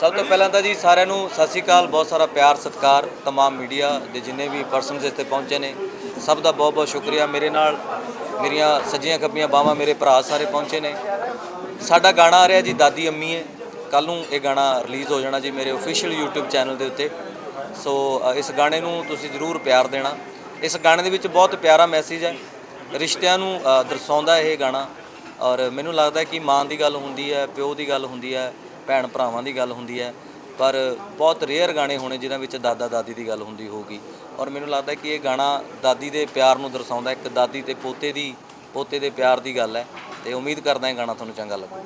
ਸਭ ਤੋਂ ਪਹਿਲਾਂ ਤਾਂ ਜੀ ਸਾਰਿਆਂ ਨੂੰ ਸਤਿ ਸ਼੍ਰੀ ਅਕਾਲ ਬਹੁਤ ਸਾਰਾ ਪਿਆਰ ਸਤਿਕਾਰ तमाम ਮੀਡੀਆ ਦੇ ਜਿੰਨੇ ਵੀ ਪਰਸਨਸ ਇੱਥੇ ਪਹੁੰਚੇ ਨੇ ਸਭ ਦਾ ਬਹੁਤ ਬਹੁਤ ਸ਼ੁਕਰੀਆ ਮੇਰੇ ਨਾਲ ਮੇਰੀਆਂ ਸੱਜੀਆਂ ਖੱਬੀਆਂ ਬਾਹਾਂ ਮੇਰੇ ਭਰਾ ਸਾਰੇ ਪਹੁੰਚੇ ਨੇ ਸਾਡਾ ਗਾਣਾ ਆ ਰਿਹਾ ਜੀ ਦਾਦੀ ਅੰਮੀ ਹੈ ਕੱਲ ਨੂੰ ਇਹ ਗਾਣਾ ਰਿਲੀਜ਼ ਹੋ ਜਾਣਾ ਜੀ ਮੇਰੇ ਅਫੀਸ਼ੀਅਲ YouTube ਚੈਨਲ ਦੇ ਉੱਤੇ ਸੋ ਅ, ਇਸ ਗਾਣੇ ਨੂੰ ਤੁਸੀਂ ਜ਼ਰੂਰ ਪਿਆਰ ਦੇਣਾ ਇਸ ਗਾਣੇ ਦੇ ਵਿੱਚ ਬਹੁਤ ਪਿਆਰਾ ਮੈਸੇਜ ਹੈ ਰਿਸ਼ਤਿਆਂ ਨੂੰ ਅ, ਦਰਸਾਉਂਦਾ ਇਹ ਗਾਣਾ ਔਰ ਮੈਨੂੰ ਲੱਗਦਾ ਹੈ ਕਿ ਮਾਂ ਦੀ ਗੱਲ ਹੁੰਦੀ ਹੈ ਪਿਓ ਦੀ ਗੱਲ ਹੁੰਦੀ ਹੈ ਭੈਣ ਭਰਾਵਾਂ ਦੀ ਗੱਲ ਹੁੰਦੀ ਹੈ ਪਰ ਬਹੁਤ ਰੇਅਰ ਗਾਣੇ ਹੋਣੇ ਜਿਨ੍ਹਾਂ ਵਿੱਚ ਦਾਦਾ ਦਾਦੀ ਦੀ ਗੱਲ ਹੁੰਦੀ ਹੋਊਗੀ। ਔਰ ਮੈਨੂੰ ਲੱਗਦਾ ਕਿ ਇਹ ਗਾਣਾ ਦਾਦੀ ਦੇ ਪਿਆਰ ਨੂੰ ਦਰਸਾਉਂਦਾ ਇੱਕ ਦਾਦੀ ਤੇ ਪੋਤੇ ਦੀ ਪੋਤੇ ਦੇ ਪਿਆਰ ਦੀ ਗੱਲ ਹੈ। ਤੇ ਉਮੀਦ ਕਰਦਾ ਇਹ ਗਾਣਾ ਤੁਹਾਨੂੰ ਚੰਗਾ ਲੱਗੂਗਾ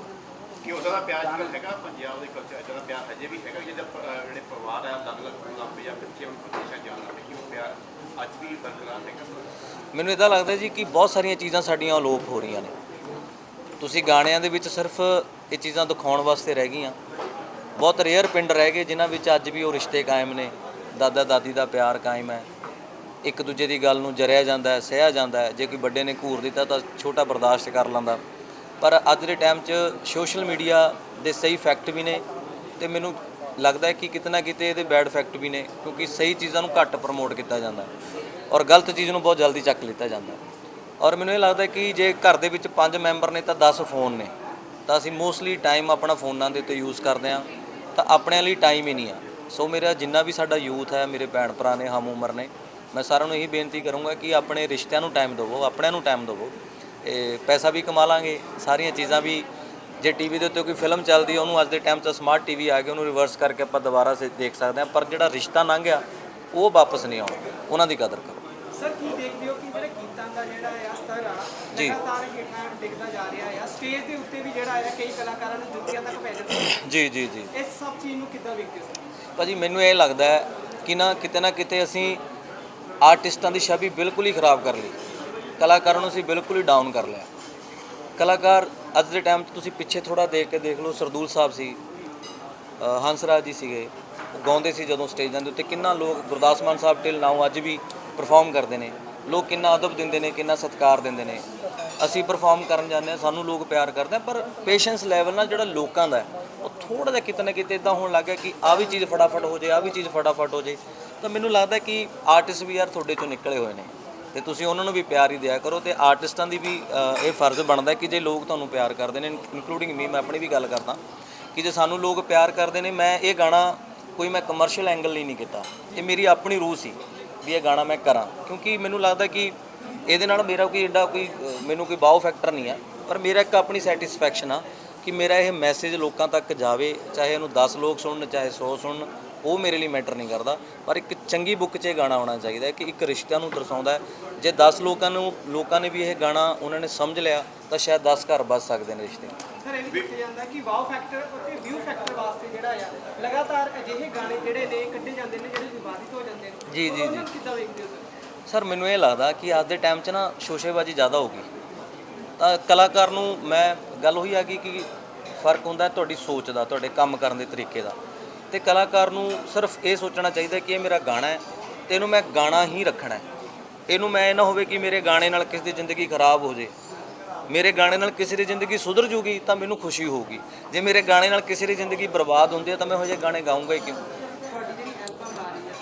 ਕਿ ਉਹਦਾ ਪਿਆਰ ਜਿਹੜਾ ਹੈਗਾ ਪੰਜਾਬ ਦੇ ਕਲਚਰ ਦਾ ਪਿਆਰ ਅਜੇ ਵੀ ਹੈਗਾ ਜਿਹੜੇ ਪਰਿਵਾਰ ਹੈ ਅਲੱਗ-ਅਲੱਗ ਲੱਭੇ ਜਾਂ ਬੱਚੇ ਨੂੰ ਵਿਦੇਸ਼ਾਂ ਜਾਣ ਲੱਗੇ ਕਿ ਉਹ ਪਿਆਰ ਅੱਜ ਵੀ ਬਰਕਰਾਰ ਹੈਗਾ। ਮੈਨੂੰ ਇਦਾਂ ਲੱਗਦਾ ਜੀ ਕਿ ਬਹੁਤ ਸਾਰੀਆਂ ਚੀਜ਼ਾਂ ਸਾਡੀਆਂ ਅਲੋਪ ਹੋ ਰਹੀਆਂ ਨੇ। ਤੁਸੀਂ ਗਾਣਿਆਂ ਦੇ ਵਿੱਚ ਸਿਰਫ ਇਹ ਚੀਜ਼ਾਂ ਦਿਖਾਉਣ ਵਾਸਤੇ ਰਹਿ ਗਈਆਂ। ਬਹੁਤ ਰੇਅਰ ਪਿੰਡ ਰਹਿ ਗਏ ਜਿਨ੍ਹਾਂ ਵਿੱਚ ਅੱਜ ਵੀ ਉਹ ਰਿਸ਼ਤੇ ਕਾਇਮ ਨੇ। ਦਾਦਾ ਦਾਦੀ ਦਾ ਪਿਆਰ ਕਾਇਮ ਹੈ। ਇੱਕ ਦੂਜੇ ਦੀ ਗੱਲ ਨੂੰ ਜਰਿਆ ਜਾਂਦਾ ਹੈ, ਸਹਿਆ ਜਾਂਦਾ ਹੈ। ਜੇ ਕੋਈ ਵੱਡੇ ਨੇ ਘੂਰ ਦਿੱਤਾ ਤਾਂ ਛੋਟਾ ਬਰਦਾਸ਼ਤ ਕਰ ਲੈਂਦਾ। ਪਰ ਅੱਜ ਦੇ ਟਾਈਮ 'ਚ ਸੋਸ਼ਲ ਮੀਡੀਆ ਦੇ ਸਹੀ ਫੈਕਟ ਵੀ ਨੇ ਤੇ ਮੈਨੂੰ ਲੱਗਦਾ ਹੈ ਕਿ ਕਿਤੇ ਨਾ ਕਿਤੇ ਇਹਦੇ ਬੈਡ ਫੈਕਟ ਵੀ ਨੇ, ਕਿਉਂਕਿ ਸਹੀ ਚੀਜ਼ਾਂ ਨੂੰ ਘੱਟ ਪ੍ਰਮੋਟ ਕੀਤਾ ਜਾਂਦਾ ਔਰ ਗਲਤ ਚੀਜ਼ ਨੂੰ ਬਹੁਤ ਜਲਦੀ ਚੱਕ ਲਿੱਤਾ ਜਾਂਦਾ ਔਰ ਮੈਨੂੰ ਇਹ ਲੱਗਦਾ ਕਿ ਜੇ ਘਰ ਦੇ ਵਿੱਚ 5 ਮੈਂਬਰ ਨੇ ਤਾਂ 10 ਫੋਨ ਨੇ। ਤਾਂ ਅਸੀਂ ਮੋਸਟਲੀ ਟਾਈਮ ਆਪਣਾ ਫੋਨਾਂ ਦੇ ਉੱਤੇ ਯੂਜ਼ ਕਰਦੇ ਹਾਂ। ਤਾਂ ਆਪਣਿਆਂ ਲਈ ਟਾਈਮ ਹੀ ਨਹੀਂ ਆ। ਸੋ ਮੇਰਾ ਜਿੰਨਾ ਵੀ ਸਾਡਾ ਯੂਥ ਹੈ, ਮੇਰੇ ਭੈਣ ਭਰਾ ਨੇ, ਹਮ ਉਮਰ ਨੇ, ਮੈਂ ਸਾਰਿਆਂ ਨੂੰ ਇਹੀ ਬੇਨਤੀ ਕਰੂੰਗਾ ਕਿ ਆਪਣੇ ਰਿਸ਼ਤਿਆਂ ਨੂੰ ਟਾਈਮ ਦਿਵੋ, ਆਪਣਿਆਂ ਨੂੰ ਟਾਈਮ ਦਿਵੋ। ਇਹ ਪੈਸਾ ਵੀ ਕਮਾ ਲਾਂਗੇ, ਸਾਰੀਆਂ ਚੀਜ਼ਾਂ ਵੀ ਜੇ ਟੀਵੀ ਦੇ ਉੱਤੇ ਕੋਈ ਫਿਲਮ ਚੱਲਦੀ ਹੈ ਉਹਨੂੰ ਅੱਜ ਦੇ ਟਾਈਮ 'ਚ ਸਮਾਰਟ ਟੀਵੀ ਆ ਗਿਆ, ਉਹਨੂੰ ਰਿਵਰਸ ਕਰਕੇ ਆਪਾਂ ਦੁਬਾਰਾ ਸੇ ਦੇਖ ਸਕਦੇ ਹਾਂ, ਪਰ ਜਿਹੜਾ ਰਿਸ਼ਤਾ ਲੰਘ ਗਿਆ, ਉਹ ਵਾਪਸ ਨਹੀਂ ਆਉਣਾ, ਉਹਨਾਂ ਦੀ ਕਦਰ ਕਰੋ। ਸਰ ਕੀ ਦੇਖਦੇ ਹੋ ਕਿ ਜਿਹੜਾ ਗੀਤਾਂ ਦਾ ਜਿਹੜਾ ਆ ਸਤਰ ਆ ਜੀ। ਲਗਾਤਾਰ ਹੇਠਾਂ ਡਿੱਗਦਾ ਜਾ ਰਿਹਾ ਆ। ਸਟੇਜ ਦੇ ਉੱਤੇ ਵੀ ਜਿਹੜਾ ਆ ਕਈ ਕਲਾਕਾਰਾਂ ਨੂੰ ਜੁੱਤੀਆਂ ਤੱਕ ਪੈ ਜਾਂਦੀਆਂ ਜੀ ਜੀ ਜੀ। ਇਸ ਸਭ ਚੀਜ਼ ਨੂੰ ਕਿੱਦਾਂ ਵੇਖਦੇ ਹੋ ਸਰ? ਭਾਜੀ ਮੈਨੂੰ ਇਹ ਲੱਗਦਾ ਹੈ ਕਿ ਨਾ ਕਿਤੇ ਨਾ ਕਿਤੇ ਅਸੀਂ ਆਰਟਿਸਟਾਂ ਦੀ ਛਵੀ ਬਿਲਕੁਲ ਹੀ ਖਰਾਬ ਕਰ ਲਈ। ਕਲਾਕਾਰਾਂ ਨੂੰ ਅਸੀਂ ਬਿਲਕੁਲ ਹੀ ਡਾਊਨ ਕਰ ਲਿਆ। ਕਲਾਕਾਰ ਅੱਜ ਦੇ ਟਾਈਮ 'ਚ ਤੁਸੀਂ ਪਿੱਛੇ ਥੋੜਾ ਦੇਖ ਕੇ ਦੇਖ ਲਓ ਸਰਦੂਲ ਸਾਹਿਬ ਸੀ ਅ, ਹੰਸਰਾਜ ਜੀ ਸੀਗੇ। ਉਹ ਗਾਉਂਦੇ ਸੀ ਜਦੋਂ ਸਟੇਜਾਂ ਦੇ ਉੱਤੇ। ਕਿੰਨਾ ਲੋਕ ਗੁਰਦਾਸ ਮਾਨ ਸਾਹਿਬ ਟਿਲ ਨਾਓ ਅੱਜ ਵੀ ਪਰਫਾਰਮ ਕਰਦੇ ਨੇ। ਲੋਕ ਕਿੰਨਾ ਅਦਬ ਦਿੰਦੇ ਨੇ, ਕਿੰਨਾ ਸਤਿਕਾਰ ਦਿੰਦੇ ਨੇ। ਅਸੀਂ ਪਰਫਾਰਮ ਕਰਨ ਜਾਂਦੇ ਹਾਂ, ਸਾਨੂੰ ਲੋਕ ਪਿਆਰ ਕਰਦੇ ਆ ਪਰ ਪੇਸ਼ੈਂਸ ਲੈਵਲ ਨਾਲ ਜਿਹੜਾ ਲੋਕਾਂ ਦਾ ਉਹ ਥੋੜਾ ਜਿਹਾ ਕਿਤੇ ਨਾ ਕਿਤੇ ਇਦਾਂ ਹੋਣ ਲੱਗ ਗਿਆ ਕਿ ਆ ਵੀ ਚੀਜ਼ ਫਟਾਫਟ ਹੋ ਜੇ ਆ ਵੀ ਚੀਜ਼ ਫਟਾਫਟ ਹੋ ਜੇ। ਤਾਂ ਮੈਨੂੰ ਲੱਗਦਾ ਕਿ ਆਰਟਿਸਟ ਵੀ ਯਾਰ ਤੁਹਾਡੇ ਚੋਂ ਨਿਕਲੇ ਹੋਏ ਨੇ। ਤੇ ਤੁਸੀਂ ਉਹਨਾਂ ਨੂੰ ਵੀ ਪਿਆਰ ਹੀ ਦਿਆ ਕਰੋ ਤੇ ਆਰਟਿਸਟਾਂ ਦੀ ਵੀ ਇਹ ਫਰਜ਼ ਬਣਦਾ ਕਿ ਜੇ ਲੋਕ ਤੁਹਾਨੂੰ ਪਿਆਰ ਕਰਦੇ ਨੇ ਇਨਕਲੂਡਿੰਗ ਮੀ ਮੈਂ ਆਪਣੀ ਵੀ ਗੱਲ ਕਰਦਾ। ਕਿ ਜੇ ਸਾਨੂੰ ਲੋਕ ਪਿਆਰ ਕਰਦੇ ਨੇ, ਮੈਂ ਇਹ ਗਾਣਾ ਕੋਈ ਮੈਂ ਕਮਰਸ਼ੀਅਲ ਐਂਗਲ ਲਈ ਨਹੀਂ ਕੀਤਾ। ਇਹ ਮੇਰੀ ਆਪਣੀ ਰੂਹ ਸੀ। ਵੀ ਇਹ ਗਾਣਾ ਮੈਂ ਕਰਾਂ। ਕਿਉਂਕਿ ਮੈਨੂੰ ਲੱਗਦਾ ਕਿ ਇਹਦੇ ਨਾਲ ਮੇਰਾ ਕੋਈ ਐਡਾ ਕੋਈ, ਮੈਨੂੰ ਕੋਈ ਬਾਓ ਫੈਕਟਰ ਨਹੀਂ ਆ। ਪਰ ਮੇਰਾ ਇੱਕ ਆਪਣੀ ਸੈਟੀਸਫੈਕਸ਼ਨ ਆ ਕਿ ਮੇਰਾ ਇਹ ਮੈਸੇਜ ਲੋਕਾਂ ਤੱਕ ਜਾਵੇ, ਚਾਹੇ ਇਹਨੂੰ 10 ਲੋਕ ਸੁਣਨ, ਚਾਹੇ 100 ਸੁਣਨ, ਉਹ ਮੇਰੇ ਲਈ ਮੈਟਰ ਨਹੀਂ ਕਰਦਾ। ਪਰ ਇੱਕ ਚੰਗੀ ਬੁੱਕ 'ਚ ਇਹ ਗਾਣਾ ਆਉਣਾ ਚਾਹੀਦਾ ਹੈ ਕਿ ਇੱਕ ਰਿਸ਼ਤਿਆਂ ਨੂੰ ਦਰਸਾਉਂਦਾ ਹੈ। ਜੇ 10 ਲੋਕਾਂ ਨੂੰ, ਲੋਕਾਂ ਨੇ ਵੀ ਇਹ ਗਾਣਾ ਉਹਨਾਂ ਨੇ ਸਮਝ ਲਿਆ, ਤਾਂ ਸ਼ਾਇਦ 10 ਘਰ ਬਚ ਸਕਦੇ ਨੇ ਰਿਸ਼ਤੇ। ਸਰ, ਇਹ ਵੀ ਦੇਖਿਆ ਜਾਂਦਾ ਕਿ ਵਾਓ ਫੈਕਟਰ ਅਤੇ ਵਿਊ ਫੈਕਟਰ ਵਾਸਤੇ ਜਿਹੜਾ ਆ, ਲਗਾਤਾਰ ਅਜਿਹੇ ਗਾਣੇ ਜਿਹੜੇ ਨੇ, ਕੱਢੇ ਜਾਂਦੇ ਨੇ ਜਿਹੜੇ ਵਿਵਾਦਿਤ ਹੋ ਜਾਂਦੇ ਨੇ। ਜੀ, ਜੀ, ਜੀ। ਨੂੰ ਕਿੱਦਾਂ ਵੇਖਦੇ ਹੋ ਸਰ ਮੈਨੂੰ ਇਹ ਲੱਗਦਾ ਕਿ ਅੱਜ ਦੇ ਟਾਈਮ 'ਚ ਨਾ ਸ਼ੋਸ਼ੇਬਾਜ਼ੀ ਜ਼ਿਆਦਾ ਹੋ ਗਈ। ਤਾਂ ਕਲਾਕਾਰ ਨੂੰ ਮੈਂ ਗੱਲ ਉਹੀ ਆ ਗਈ ਕਿ ਫ਼ਰਕ ਹੁੰਦਾ ਤੁਹਾਡੀ ਸੋਚ ਦਾ ਤੁਹਾਡੇ ਕੰਮ ਕਰਨ ਦੇ ਤਰੀਕੇ ਦਾ। ਤੇ ਕਲਾਕਾਰ ਨੂੰ ਸਿਰਫ ਇਹ ਸੋਚਣਾ ਚਾਹੀਦਾ ਕਿ ਇਹ ਮੇਰਾ ਗਾਣਾ ਹੈ ਤੇ ਇਹਨੂੰ ਮੈਂ ਗਾਣਾ ਹੀ ਰੱਖਣਾ ਹੈ। ਇਹਨੂੰ ਮੈਂ ਇਹ ਨਾ ਹੋਵੇ ਕਿ ਮੇਰੇ ਗਾਣੇ ਨਾਲ ਕਿਸੇ ਦੀ ਜ਼ਿੰਦਗੀ ਖਰਾਬ ਹੋ ਜੇ। ਮੇਰੇ ਗਾਣੇ ਨਾਲ ਕਿਸੇ ਦੀ ਜ਼ਿੰਦਗੀ ਸੁਧਰ ਜੂਗੀ ਤਾਂ ਮੈਨੂੰ ਖੁਸ਼ੀ ਹੋਊਗੀ। ਜੇ ਮੇਰੇ ਗਾਣੇ ਨਾਲ ਕਿਸੇ ਦੀ ਜ਼ਿੰਦਗੀ ਬਰਬਾਦ ਹੁੰਦੀ ਹੈ ਤਾਂ ਮੈਂ ਇਹੋ ਜਿਹੇ ਗਾਣੇ ਗਾਊਂਗਾ ਹੀ ਕਿਉਂ ਤੁਹਾਡੀ ਜਿਹੜੀ ਐਲਬਮ ਆ ਰਹੀ ਆ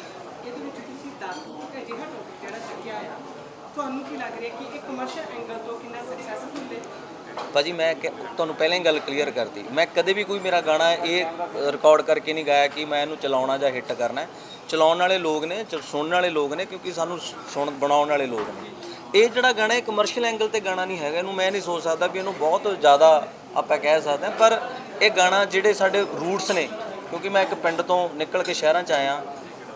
ਇਹਦੇ ਵਿੱਚ ਤੁਸੀਂ ਦੱਸ ਦਿਓ ਕਿ ਅਜਿਹਾ ਟੌਪਿਕ ਜਿਹੜਾ ਚੱਕਿਆ ਆ ਤੁਹਾਨੂੰ ਕੀ ਲੱਗ ਰਿਹਾ ਕਿ ਇਹ ਕਮਰਸ਼ੀਅਲ ਐਂਗਲ ਤੋਂ ਕਿੰਨਾ ਸਕਸੈਸਫੁਲ ਹੈ ਭਾਜੀ, ਮੈਂ ਕਿ- ਤੁਹਾਨੂੰ ਪਹਿਲਾਂ ਹੀ ਗੱਲ ਕਲੀਅਰ ਕਰਤੀ। ਮੈਂ ਕਦੇ ਵੀ ਕੋਈ ਮੇਰਾ ਗਾਣਾ ਇਹ ਰਿਕਾਰਡ ਕਰਕੇ ਨਹੀਂ ਗਾਇਆ ਕਿ ਮੈਂ ਇਹਨੂੰ ਚਲਾਉਣਾ ਜਾਂ ਹਿੱਟ ਕਰਨਾ ਚਲਾਉਣ ਵਾਲੇ ਲੋਕ ਨੇ, ਚ- ਸੁਣਨ ਵਾਲੇ ਲੋਕ ਨੇ, ਕਿਉਂਕਿ ਸਾਨੂੰ ਸੁਣ ਬਣਾਉਣ ਵਾਲੇ ਲੋਕ ਨੇ। ਇਹ ਜਿਹੜਾ ਗਾਣਾ ਇਹ ਕਮਰਸ਼ੀਅਲ ਐਂਗਲ ਤੇ ਗਾਣਾ ਨਹੀਂ ਹੈਗਾ, ਇਹਨੂੰ ਮੈਂ ਨਹੀਂ ਸੋਚ ਸਕਦਾ ਵੀ ਇਹਨੂੰ ਬਹੁਤ ਜ਼ਿਆਦਾ ਆਪਾਂ ਕਹਿ ਸਕਦੇ ਹਾਂ। ਪਰ ਇਹ ਗਾਣਾ ਜਿਹੜੇ ਸਾਡੇ ਰੂਟਸ ਨੇ, ਕਿਉਂਕਿ ਮੈਂ ਇੱਕ ਪਿੰਡ ਤੋਂ ਨਿਕਲ ਕੇ ਸ਼ਹਿਰਾਂ 'ਚ ਆਇਆ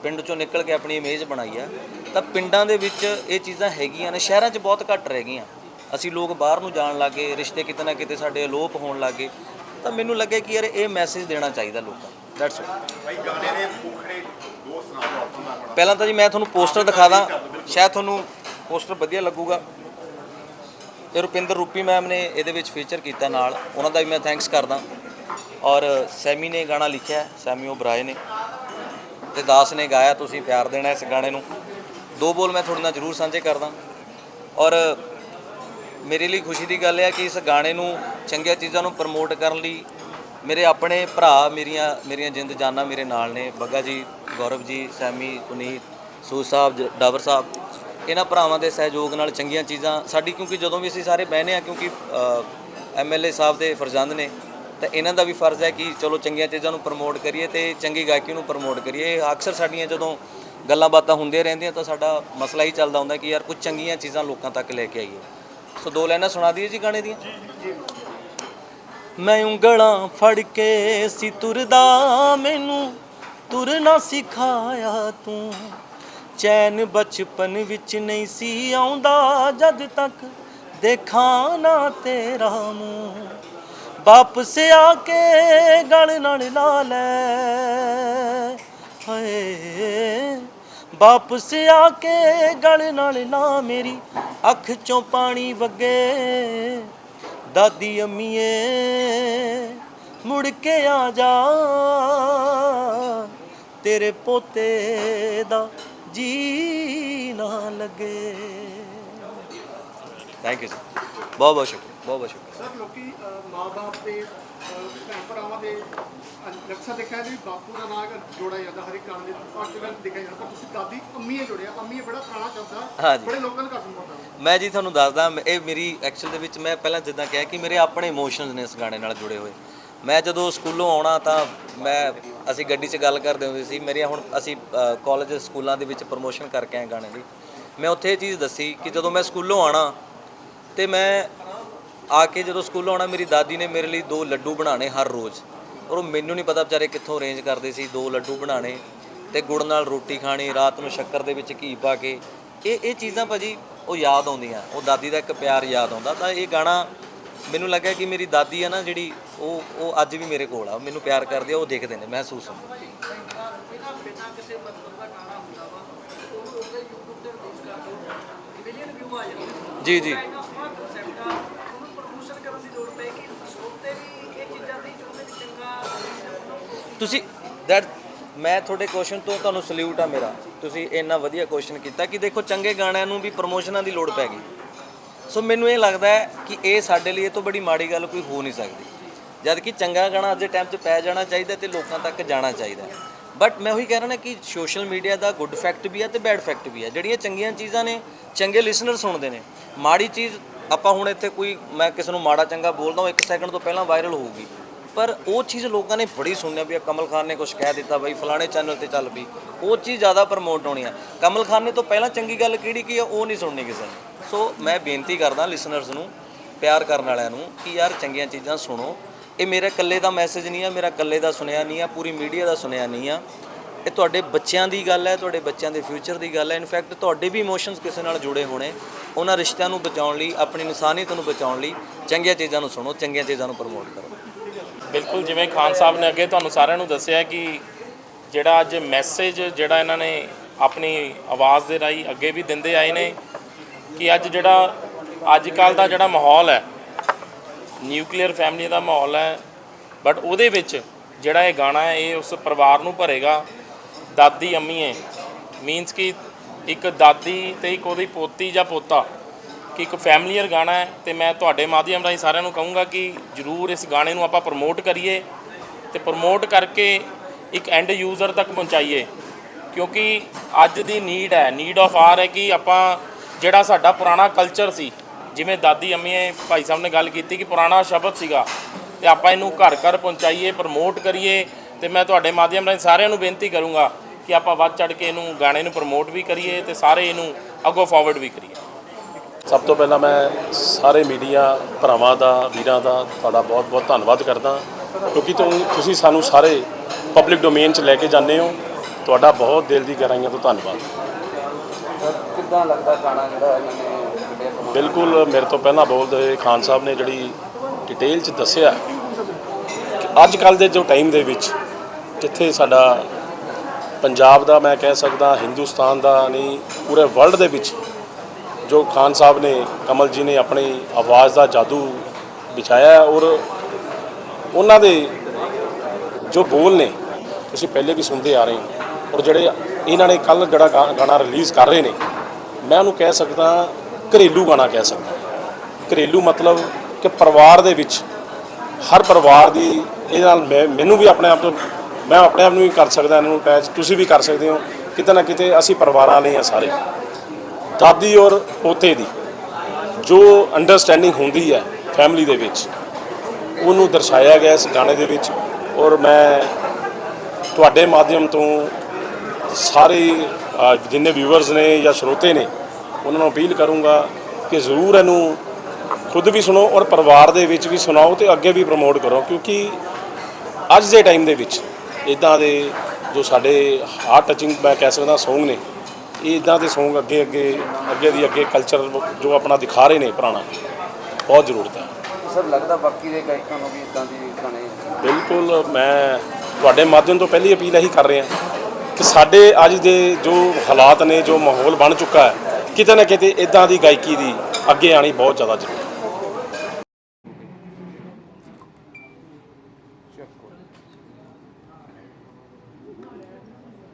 ਪਿੰਡ ਚੋਂ ਨਿਕਲ ਕੇ ਆਪਣੀ ਇਮੇਜ ਬਣਾਈ ਆ ਤਾਂ ਪਿੰਡਾਂ ਦੇ ਵਿੱਚ ਇਹ ਚੀਜ਼ਾਂ ਹੈਗੀਆਂ ਨੇ ਸ਼ਹਿਰਾਂ 'ਚ ਬਹੁਤ ਘੱਟ ਰਹਿ ਗਈਆਂ। ਅਸੀਂ ਲੋਕ ਬਾਹਰ ਨੂੰ ਜਾਣ ਲੱਗੇ ਰਿਸ਼ਤੇ ਕਿਤੇ ਨਾ ਕਿਤੇ ਸਾਡੇ ਅਲੋਪ ਹੋਣ ਲੱਗੇ ਤਾਂ ਮੈਨੂੰ ਲੱਗਿਆ ਕਿ ਯਾਰ ਇਹ ਮੈਸੇਜ ਦੇਣਾ ਚਾਹੀਦਾ ਲੋਕਾਂ ਨੂੰ। ਦੈਟਸ ਆਲ ਭਾਈ ਗਾਣੇ ਦੇ ਮੁਖੜੇ ਦੋ ਸੁਣਾ ਦਿਓ ਆਪਣਾ ਆਪਣਾ ਪਹਿਲਾਂ ਤਾਂ ਜੀ ਮੈਂ ਤੁਹਾਨੂੰ ਪੋਸਟਰ ਦਿਖਾ ਦਾਂ ਸ਼ਾਇਦ ਤੁਹਾਨੂੰ ਪੋਸਟਰ ਵਧੀਆ ਲੱਗੂਗਾ। ਇਹ ਰੁਪਿੰਦਰ ਰੂਪੀ ਮੈਮ ਨੇ ਇਹਦੇ ਵਿੱਚ ਫੀਚਰ ਕੀਤਾ ਨਾਲ ਉਹਨਾਂ ਦਾ ਵੀ ਮੈਂ ਥੈਂਕਸ ਕਰਦਾ। ਔਰ ਸੈਮੀ ਨੇ ਗਾਣਾ ਲਿਖਿਆ ਸੈਮੀ ਓਬਰਾਏ ਨੇ। ਤੇ ਦਾਸ ਨੇ ਗਾਇਆ, ਤੁਸੀਂ ਪਿਆਰ ਦੇਣਾ ਇਸ ਗਾਣੇ ਨੂੰ। ਦੋ ਬੋਲ ਮੈਂ ਤੁਹਾਡੇ ਨਾਲ ਜ਼ਰੂਰ ਸਾਂਝੇ ਕਰਦਾ। ਔਰ ਮੇਰੇ ਲਈ ਖੁਸ਼ੀ ਦੀ ਗੱਲ ਹੈ ਕਿ ਇਸ ਗਾਣੇ ਨੂੰ ਚੰਗੀਆਂ ਚੀਜ਼ਾਂ ਨੂੰ ਪ੍ਰਮੋਟ ਕਰਨ ਲਈ ਮੇਰੇ ਆਪਣੇ ਭਰਾ ਮੇਰੀਆਂ ਮੇਰੀਆਂ ਜਿੰਦ ਜਾਨਾਂ ਮੇਰੇ ਨਾਲ ਨੇ। ਬੱਗਾ ਜੀ, ਗੌਰਵ ਜੀ, ਸੈਮੀ, ਪੁਨੀਤ, ਸੂ ਸਾਹਿਬ, ਜ- ਡਾਵਰ ਸਾਹਿਬ, ਇਹਨਾਂ ਭਰਾਵਾਂ ਦੇ ਸਹਿਯੋਗ ਨਾਲ ਚੰਗੀਆਂ ਚੀਜ਼ਾਂ ਸਾਡੀ, ਕਿਉਂਕਿ ਜਦੋਂ ਵੀ ਅਸੀਂ ਸਾਰੇ ਬਹਿਨੇ ਆ, ਕਿਉਂਕਿ ਐਮਐਲਏ ਸਾਹਿਬ ਦੇ ਫਰਜ਼ੰਦ ਨੇ ਤਾਂ ਇਹਨਾਂ ਦਾ ਵੀ ਫਰਜ਼ ਹੈ ਕਿ ਚਲੋ ਚੰਗੀਆਂ ਚੀਜ਼ਾਂ ਨੂੰ ਪ੍ਰਮੋਟ ਕਰੀਏ ਤੇ ਚੰਗੀ ਗਾਇਕੀ ਨੂੰ ਪ੍ਰਮੋਟ ਕਰੀਏ। ਅਕਸਰ ਸਾਡੀਆਂ ਜਦੋਂ ਗੱਲਾਂ ਬਾਤਾਂ ਹੁੰਦੀਆਂ ਰਹਿੰਦੀਆਂ ਤਾਂ ਸਾਡਾ ਮਸਲਾ ਹੀ ਚੱਲਦਾ ਹੁੰਦਾ ਕਿ ਯਾਰ ਕੁਝ ਚੰਗੀਆਂ ਚੀਜ਼ਾਂ ਲੋਕਾਂ ਤੱਕ ਲੈ ਕੇ ਆਈਏ। ਸੋ ਦੋ ਲਾਈਨਾਂ ਸੁਣਾ ਦਈਏ ਜੀ ਗਾਣੇ ਦੀਆਂ। ਮੈਂ ਉਂਗਲਾਂ ਫੜ ਕੇ ਸੀ ਤੁਰਦਾ, ਮੈਨੂੰ ਤੁਰਨਾ ਸਿਖਾਇਆ ਤੂੰ। ਚੈਨ ਬਚਪਨ ਵਿੱਚ ਨਹੀਂ ਸੀ ਆਉਂਦਾ, ਜਦ ਤੱਕ ਦੇਖਾਂ ਨਾ ਤੇਰਾ ਮੂੰਹ। ਵਾਪਸ ਆ ਕੇ ਗਲ ਨਾਲ ਲਾ ਲੈ। ਹਾਏ, ਵਾਪਸ ਆ ਕੇ ਗਲ ਨਾਲ ਲਾ ਮੇਰੀ ਅੱਖ ਚੋਂ ਪਾਣੀ ਵਗੇ। ਦਾਦੀ ਅੰਮੀਏ, ਮੁੜ ਕੇ ਆ ਜਾ। ਤੇਰੇ ਪੋਤੇ ਦਾ ਜੀ ਨਾ ਲੱਗੇ। ਥੈਂਕ ਯੂ ਜੀ ਬਹੁਤ ਬਹੁਤ ਸ਼ੁਕਰੀਆ ਬਹੁਤ ਬਹੁਤ ਸ਼ੁਕਰੀਆ। ਸਰ ਲੋਕੀ ਮਾਪੇ ਦੇ ਭੈਣ ਭਰਾਵਾਂ ਦੇ ਅਕਸਰ ਦੇਖਿਆ ਜੀ ਬਾਪੂ ਦਾ ਨਾਂ ਜੋੜਿਆ ਜਾਂਦਾ ਹਰ ਇੱਕ ਗਾਣੇ ਦੇ ਕੱਲ੍ਹ ਦੇਖਿਆ ਜਾਂਦਾ ਤੁਸੀਂ ਦਾਦੀ ਅੰਮੀਏ ਜੋੜਿਆ ਅੰਮੀਏ ਬੜਾ ਪੁਰਾਣਾ ਹਾਂਜੀ। ਬੜੇ ਲੋਕਾਂ ਨੂੰ ਘੱਟ ਹੁੰਦਾ। ਮੈਂ ਜੀ ਤੁਹਾਨੂੰ ਦੱਸਦਾ ਇਹ ਮੇਰੀ ਐਕਚੁਅਲ ਦੇ ਵਿੱਚ ਮੈਂ ਪਹਿਲਾਂ ਜਿੱਦਾਂ ਕਿਹਾ ਕਿ ਮੇਰੇ ਆਪਣੇ ਇਮੋਸ਼ਨਸ ਨੇ ਇਸ ਗਾਣੇ ਨਾਲ ਜੁੜੇ ਹੋਏ। ਮੈਂ ਜਦੋਂ ਸਕੂਲੋਂ ਆਉਣਾ ਤਾਂ ਮੈਂ ਅਸੀਂ ਗੱਡੀ 'ਚ ਗੱਲ ਕਰਦੇ ਹੁੰਦੇ ਸੀ ਮੇਰੀਆਂ ਹੁਣ ਅਸੀਂ ਕਾਲਜ ਸਕੂਲਾਂ ਦੇ ਵਿੱਚ ਪ੍ਰਮੋਸ਼ਨ ਕਰਕੇ ਆਏ ਗਾਣੇ ਦੀ। ਮੈਂ ਉੱਥੇ ਇਹ ਚੀਜ਼ ਦੱਸੀ ਕਿ ਜਦੋਂ ਮੈਂ ਸਕੂਲੋਂ ਆਣਾ ਤੇ ਮੈਂ ਆ ਕੇ ਜਦੋਂ ਸਕੂਲ ਆਉਣਾ, ਮੇਰੀ ਦਾਦੀ ਨੇ ਮੇਰੇ ਲਈ ਦੋ ਲੱਡੂ ਬਣਾਣੇ ਹਰ ਰੋਜ਼। ਔਰ ਉਹ ਮੈਨੂੰ ਨਹੀਂ ਪਤਾ ਵਿਚਾਰੇ ਕਿੱਥੋਂ ਅਰੇਂਜ ਕਰਦੇ ਸੀ ਦੋ ਲੱਡੂ ਬਣਾਣੇ ਤੇ ਗੁੜ ਨਾਲ ਰੋਟੀ ਖਾਣੀ, ਰਾਤ ਨੂੰ ਸ਼ੱਕਰ ਦੇ ਵਿੱਚ ਘੀ ਪਾ ਕੇ। ਇਹ ਇਹ ਚੀਜ਼ਾਂ ਭਾਜੀ ਉਹ ਯਾਦ ਆਉਂਦੀਆਂ। ਉਹ ਦਾਦੀ ਦਾ ਇੱਕ ਪਿਆਰ ਯਾਦ ਆਉਂਦਾ। ਤਾਂ ਇਹ ਗਾਣਾ ਮੈਨੂੰ ਲੱਗਿਆ ਕਿ ਮੇਰੀ ਦਾਦੀ ਆ ਨਾ ਜਿਹੜੀ ਉਹ ਉਹ ਅੱਜ ਵੀ ਮੇਰੇ ਕੋਲ ਆ। ਉਹ ਮੈਨੂੰ ਪਿਆਰ ਕਰਦੀ ਆ, ਉਹ ਦੇਖਦੇ ਨੇ, ਮਹਿਸੂਸ ਹੁੰਦਾ ਜੀ ਜੀ। ਤੁਸੀਂ ਦੈਟ ਮੈਂ ਤੁਹਾਡੇ ਕੁਐਸਚਨ ਤੋਂ ਤੁਹਾਨੂੰ ਸਲੂਟ ਆ ਮੇਰਾ। ਤੁਸੀਂ ਇੰਨਾ ਵਧੀਆ ਕੁਐਸਚਨ ਕੀਤਾ ਕਿ ਦੇਖੋ ਚੰਗੇ ਗਾਣਿਆਂ ਨੂੰ ਵੀ ਪ੍ਰਮੋਸ਼ਨਾਂ ਦੀ ਲੋੜ ਪੈ ਗਈ। ਸੋ ਮੈਨੂੰ ਇਹ ਲੱਗਦਾ ਹੈ ਕਿ ਇਹ ਸਾਡੇ ਲਈ ਇਹ ਤੋਂ ਬੜੀ ਮਾੜੀ ਗੱਲ ਕੋਈ ਹੋ ਨਹੀਂ ਸਕਦੀ। ਜਦ ਕਿ ਚੰਗਾ ਗਾਣਾ ਅੱਜ ਦੇ ਟਾਈਮ 'ਚ ਪੈ ਜਾਣਾ ਚਾਹੀਦਾ ਤੇ ਲੋਕਾਂ ਤੱਕ ਜਾਣਾ ਚਾਹੀਦਾ ਬਟ ਮੈਂ ਉਹੀ ਕਹਿ ਰਿਹਾ ਨਾ ਕਿ ਸੋਸ਼ਲ ਮੀਡੀਆ ਦਾ ਗੁੱਡ ਫੈਕਟ ਵੀ ਹੈ ਤੇ ਬੈਡ ਫੈਕਟ ਵੀ ਹੈ। ਜਿਹੜੀਆਂ ਚੰਗੀਆਂ ਚੀਜ਼ਾਂ ਨੇ, ਚੰਗੇ ਲਿਸਨਰ ਸੁਣਦੇ ਨੇ। ਮਾੜੀ ਚੀਜ਼ ਆਪਾਂ ਹੁਣ ਇੱਥੇ ਕੋਈ, ਮੈਂ ਕਿਸੇ ਨੂੰ ਮਾੜਾ ਚੰਗਾ ਬੋਲਦਾ ਹਾਂ, ਇੱਕ ਸੈਕਿੰਡ ਤੋਂ ਪਹਿਲਾਂ ਵਾਇਰਲ ਹੋਊਗੀ। ਪਰ ਉਹ ਚੀਜ਼ ਲੋਕਾਂ ਨੇ ਬੜੀ ਸੁਣਿਆ ਵੀ ਆ ਕਮਲ ਖਾਨ ਨੇ ਕੁਝ ਕਹਿ ਦਿੱਤਾ ਬਈ, ਫਲਾਣੇ ਚੈਨਲ ਤੇ ਚੱਲ ਪਈ ਉਹ ਚੀਜ਼ ਜ਼ਿਆਦਾ ਪ੍ਰਮੋਟ ਹੋਣੀ ਆ। ਕਮਲ ਖਾਨ ਨੇ ਤੋਂ ਪਹਿਲਾਂ ਚੰਗੀ ਗੱਲ ਕਿਹੜੀ ਕੀ ਆ? ਉਹ ਨਹੀਂ ਸੁਣਨੀ ਕਿਸੇ ਨੇ। ਸੋ ਮੈਂ ਬੇਨਤੀ ਕਰਦਾ ਲਿਸਨਰਸ ਨੂੰ, ਪਿਆਰ ਕਰਨ ਵਾਲਿਆਂ ਨੂੰ ਕਿ ਯਾਰ ਚੰਗੀਆਂ ਚੀਜ਼ਾਂ ਸੁਣੋ। ਇਹ ਮੇਰੇ ਇਕੱਲੇ ਦਾ ਮੈਸੇਜ ਨਹੀਂ ਆ, ਮੇਰਾ ਇਕੱਲੇ ਦਾ ਸੁਣਿਆ ਨਹੀਂ ਆ, ਪੂਰੀ ਮੀਡੀਆ ਦਾ ਸੁਣਿਆ ਨਹੀਂ ਆ। ਇਹ ਤੁਹਾਡੇ ਬੱਚਿਆਂ ਦੀ ਗੱਲ ਹੈ, ਤੁਹਾਡੇ ਬੱਚਿਆਂ ਦੇ ਫਿਊਚਰ ਦੀ ਗੱਲ ਹੈ। ਇਨਫੈਕਟ ਤੁਹਾਡੇ ਵੀ ਇਮੋਸ਼ਨਸ ਕਿਸੇ ਨਾਲ ਜੁੜੇ ਹੋਣੇ। ਉਹਨਾਂ ਰਿਸ਼ਤਿਆਂ ਨੂੰ ਬਚਾਉਣ ਲਈ, ਆਪਣੀ ਇਨਸਾਨੀਅਤ ਨੂੰ ਬਚਾਉਣ ਲਈ ਚੰਗੀਆਂ ਚੀਜ਼ਾਂ ਨੂੰ ਸੁਣੋ, ਚੰਗੀਆਂ ਚੀਜ਼ਾਂ ਨੂੰ ਪ੍ਰਮੋਟ ਕਰੋ। ਬਿਲਕੁਲ, ਜਿਵੇਂ ਖਾਨ ਸਾਹਿਬ ਨੇ ਅੱਗੇ ਤੁਹਾਨੂੰ ਸਾਰਿਆਂ ਨੂੰ ਦੱਸਿਆ ਕਿ ਜਿਹੜਾ ਅੱਜ ਮੈਸੇਜ ਜਿਹੜਾ ਇਹਨਾਂ ਨੇ ਆਪਣੀ ਆਵਾਜ਼ ਦੇ ਰਾਹੀਂ ਅੱਗੇ ਵੀ ਦਿੰਦੇ ਆਏ ਨੇ ਕਿ ਅੱਜ ਜਿਹੜਾ ਅੱਜ ਕੱਲ ਦਾ ਜਿਹੜਾ ਮਾਹੌਲ ਹੈ ਨਿਊਕਲੀਅਰ ਫੈਮਿਲੀ ਦਾ ਮਾਹੌਲ ਹੈ ਬਟ ਉਹਦੇ ਵਿੱਚ ਜਿਹੜਾ ਇਹ ਗਾਣਾ ਹੈ, ਇਹ ਉਸ ਪਰਿਵਾਰ ਨੂੰ ਭਰੇਗਾ, ਦਾਦੀ ਅੰਮੀਏ ਮੀਨਸ ਕਿ ਇੱਕ ਦਾਦੀ ਤੇ ਇੱਕ ਉਹਦੀ ਪੋਤੀ ਜਾਂ ਪੋਤਾ ਕਿ ਇੱਕ ਫੈਮਲੀਅਰ ਗਾਣਾ ਹੈ ਤੇ ਮੈਂ ਤੁਹਾਡੇ ਮਾਧਿਅਮ ਰਾਹੀਂ ਸਾਰਿਆਂ ਨੂੰ ਕਹੂੰਗਾ ਕਿ ਜਰੂਰ ਇਸ ਗਾਣੇ ਨੂੰ ਆਪਾਂ ਪ੍ਰਮੋਟ ਕਰੀਏ ਤੇ ਪ੍ਰਮੋਟ ਕਰਕੇ ਇੱਕ ਐਂਡ ਯੂਜ਼ਰ ਤੱਕ ਪਹੁੰਚਾਈਏ। ਕਿਉਂਕਿ ਅੱਜ ਦੀ ਨੀਡ ਹੈ ਨੀਡ ਆਫ ਆਰ ਹੈ ਕਿ ਆਪਾਂ ਜਿਹੜਾ ਸਾਡਾ ਪੁਰਾਣਾ ਕਲਚਰ ਸੀ, ਜਿਵੇਂ ਦਾਦੀ ਅੰਮੀਏ ਭਾਈ ਸਾਹਿਬ ਨੇ ਗੱਲ ਕੀਤੀ ਕਿ ਪੁਰਾਣਾ ਸ਼ਬਦ ਸੀਗਾ, ਤੇ ਆਪਾਂ ਇਹਨੂੰ ਘਰ ਘਰ ਪਹੁੰਚਾਈਏ ਪ੍ਰਮੋਟ ਕਰੀਏ ਤੇ ਮੈਂ ਤੁਹਾਡੇ ਮਾਧਿਅਮ ਰਾਹੀਂ ਸਾਰਿਆਂ ਨੂੰ ਬੇਨਤੀ ਕਰੂੰਗਾ ਕਿ ਆਪਾਂ ਵੱਧ ਚੜ ਕੇ ਇਹਨੂੰ ਗਾਣੇ ਨੂੰ ਪ੍ਰਮੋਟ ਵੀ ਕਰੀਏ ਤੇ ਸਾਰੇ ਇਹਨੂੰ ਅੱਗੋਂ ਫਾਰਵਰਡ ਵੀ ਕਰੀਏ। ਸਭ ਤੋਂ ਪਹਿਲਾਂ ਮੈਂ ਸਾਰੇ ਮੀਡੀਆ ਭਰਾਵਾਂ ਦਾ ਵੀਰਾਂ ਦਾ ਤੁਹਾਡਾ ਬਹੁਤ-ਬਹੁਤ ਧੰਨਵਾਦ ਕਰਦਾ ਕਿਉਂਕਿ ਤੁਸੀਂ ਸਾਨੂੰ ਸਾਰੇ ਪਬਲਿਕ ਡੋਮੇਨ 'ਚ ਲੈ ਕੇ ਜਾਂਦੇ ਹੋ। ਤੁਹਾਡਾ ਬਹੁਤ ਦਿਲ ਦੀ ਗਹਿਰਾਈਆਂ ਤੋਂ ਧੰਨਵਾਦ। ਕਿੱਦਾਂ ਲੱਗਦਾ ਗਾਣਾ ਜਿਹੜਾ ਇਹਨਾਂ ਬਿਲਕੁਲ ਮੇਰੇ ਤੋਂ ਪਹਿਲਾਂ ਬੋਲਦੇ ਖਾਨ ਸਾਹਿਬ ਨੇ ਜਿਹੜੀ ਡਿਟੇਲ 'ਚ ਦੱਸਿਆ ਅੱਜ ਕੱਲ ਦੇ ਜੋ ਟਾਈਮ ਦੇ ਵਿੱਚ ਜਿੱਥੇ ਸਾਡਾ ਪੰਜਾਬ ਦਾ ਮੈਂ ਕਹਿ ਸਕਦਾ ਹਿੰਦੁਸਤਾਨ ਦਾ ਨਹੀਂ ਪੂਰੇ ਵਰਲਡ ਦੇ ਵਿੱਚ ਜੋ ਖਾਨ ਸਾਹਿਬ ਨੇ, ਕਮਲ ਜੀ ਨੇ ਆਪਣੀ ਆਵਾਜ਼ ਦਾ ਜਾਦੂ ਵਿਛਾਇਆ ਔਰ ਉਹਨਾਂ ਦੇ ਜੋ ਬੋਲ ਨੇ, ਤੁਸੀਂ ਪਹਿਲੇ ਵੀ ਸੁਣਦੇ ਆ ਰਹੇ ਹੋ ਔਰ ਜਿਹੜੇ ਇਹਨਾਂ ਨੇ ਕੱਲ ਜਿਹੜਾ ਗਾ- ਗਾਣਾ ਰਿਲੀਜ਼ ਕਰ ਰਹੇ ਨੇ, ਮੈਂ ਉਹਨੂੰ ਕਹਿ ਸਕਦਾ ਘਰੇਲੂ ਗਾਣਾ ਕਹਿ ਸਕਦਾ। ਘਰੇਲੂ ਮਤਲਬ ਕਿ ਪਰਿਵਾਰ ਦੇ ਵਿੱਚ, ਹਰ ਪਰਿਵਾਰ ਦੀ ਇਹਦੇ ਨਾਲ ਮੈਂ, ਮੈਨੂੰ ਵੀ ਆਪਣੇ ਆਪ ਤੋਂ, ਮੈਂ ਆਪਣੇ ਆਪ ਨੂੰ ਵੀ ਕਰ ਸਕਦਾ, ਇਹਨੂੰ ਅਟੈਚ ਤੁਸੀਂ ਵੀ ਕਰ ਸਕਦੇ ਹੋ, ਕਿਤੇ ਨਾ ਕਿਤੇ ਅਸੀਂ ਪਰਿਵਾਰਾਂ ਲਈ ਆ ਸਾਰੇ। ਦਾਦੀ ਔਰ ਪੋਤੇ ਦੀ ਜੋ ਅੰਡਰਸਟੈਂਡਿੰਗ ਹੁੰਦੀ ਹੈ ਫੈਮਿਲੀ ਦੇ ਵਿੱਚ, ਉਹਨੂੰ ਦਰਸਾਇਆ ਗਿਆ ਇਸ ਗਾਣੇ ਦੇ ਵਿੱਚ ਔਰ ਮੈਂ ਤੁਹਾਡੇ ਮਾਧਿਅਮ ਤੋਂ ਸਾਰੇ ਜਿੰਨੇ ਵਿਊਅਰਸ ਨੇ ਜਾਂ ਸਰੋਤੇ ਨੇ, ਉਹਨਾਂ ਨੂੰ ਅਪੀਲ ਕਰੂੰਗਾ ਕਿ ਜ਼ਰੂਰ ਇਹਨੂੰ ਖੁਦ ਵੀ ਸੁਣੋ ਔਰ ਪਰਿਵਾਰ ਦੇ ਵਿੱਚ ਵੀ ਸੁਣਾਓ ਤੇ ਅੱਗੇ ਵੀ ਪ੍ਰਮੋਟ ਕਰੋ ਕਿਉਂਕਿ ਅੱਜ ਦੇ ਟਾਈਮ ਦੇ ਵਿੱਚ ਇਦਾਂ ਦੇ ਜੋ ਸਾਡੇ ਹਾਰਟ ਟਚਿੰਗ ਮੈਂ ਕਹਿ ਸਕਦਾ ਸੌਂਗ ਨੇ ਇਹ ਇਦਾਂ ਦੇ Song ਅੱਗੇ ਅੱਗੇ ਅੱਗੇ ਦੀ ਅੱਗੇ ਕਲਚਰ ਜੋ ਆਪਣਾ ਦਿਖਾ ਰਹੇ ਨੇ ਪੁਰਾਣਾ ਬਹੁਤ ਜ਼ਰੂਰਤ ਹੈ। ਸਰ ਲੱਗਦਾ ਬਾਕੀ ਦੇ ਗਾਇਕਾਂ ਨੂੰ ਵੀ ਇਦਾਂ ਦੀ ਗਾਣੇ ਬਿਲਕੁਲ ਮੈਂ ਤੁਹਾਡੇ ਮਾਧਿਅਮ ਤੋਂ ਪਹਿਲੀ ਅਪੀਲ ਇਹੀ ਕਰ ਰਿਹਾ ਕਿ ਸਾਡੇ ਅੱਜ ਦੇ ਜੋ ਹਾਲਾਤ ਨੇ ਜੋ ਮਾਹੌਲ ਬਣ ਚੁੱਕਾ ਹੈ ਕਿਤੇ ਨਾ ਕਿਤੇ ਇਦਾਂ ਦੀ ਗਾਇਕੀ ਦੀ ਅੱਗੇ ਆਣੀ ਬਹੁਤ ਜ਼ਿਆਦਾ ਜ਼ਰੂਰੀ ਹੈ।